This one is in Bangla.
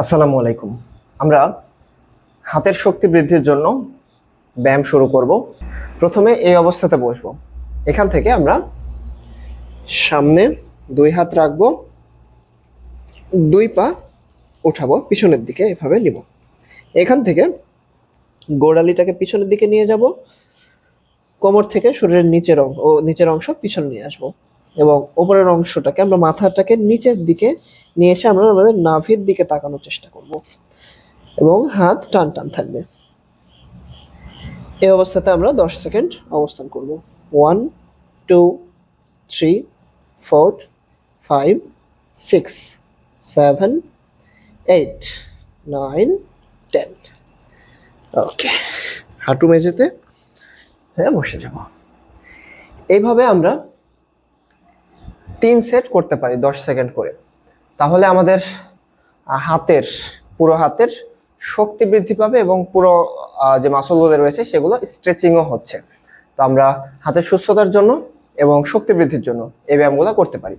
আসসালামু আলাইকুম। আমরা হাতের শক্তি বৃদ্ধির জন্য ব্যায়াম শুরু করব। প্রথমে এই অবস্থাতে বসবো। এখান থেকে আমরা সামনে দুই হাত রাখব, দুই পা উঠাবো, পিছনের দিকে এভাবে নিব। এখান থেকে গোড়ালিটাকে পিছনের দিকে নিয়ে যাব, কোমর থেকে শরীরের নিচের অংশ ও নিচের অংশ পিছনে নিয়ে আসব এবং ওপরের অংশটাকে আমরা মাথাটাকে নিচের দিকে নিয়ে এসে আমরা আমাদের নাভির দিকে তাকানোর চেষ্টা করব। এবং হাত টান টান থাকবে। এই অবস্থাতে আমরা দশ সেকেন্ড অবস্থান করব। One two three four five six seven eight nine ten okay হাঁটু মেঝেতে হ্যাঁ বসে যাব। এইভাবে আমরা তিন সেট করতে পারি দশ সেকেন্ড করে। তাহলে আমাদের হাতের, পুরো হাতের শক্তি বৃদ্ধি পাবে এবং পুরো যে মাসলগুলো রয়েছে সেগুলো স্ট্রেচিংও হচ্ছে। তো আমরা হাতের সুস্থতার জন্য এবং শক্তি বৃদ্ধির জন্য এই ব্যায়ামগুলো করতে পারি।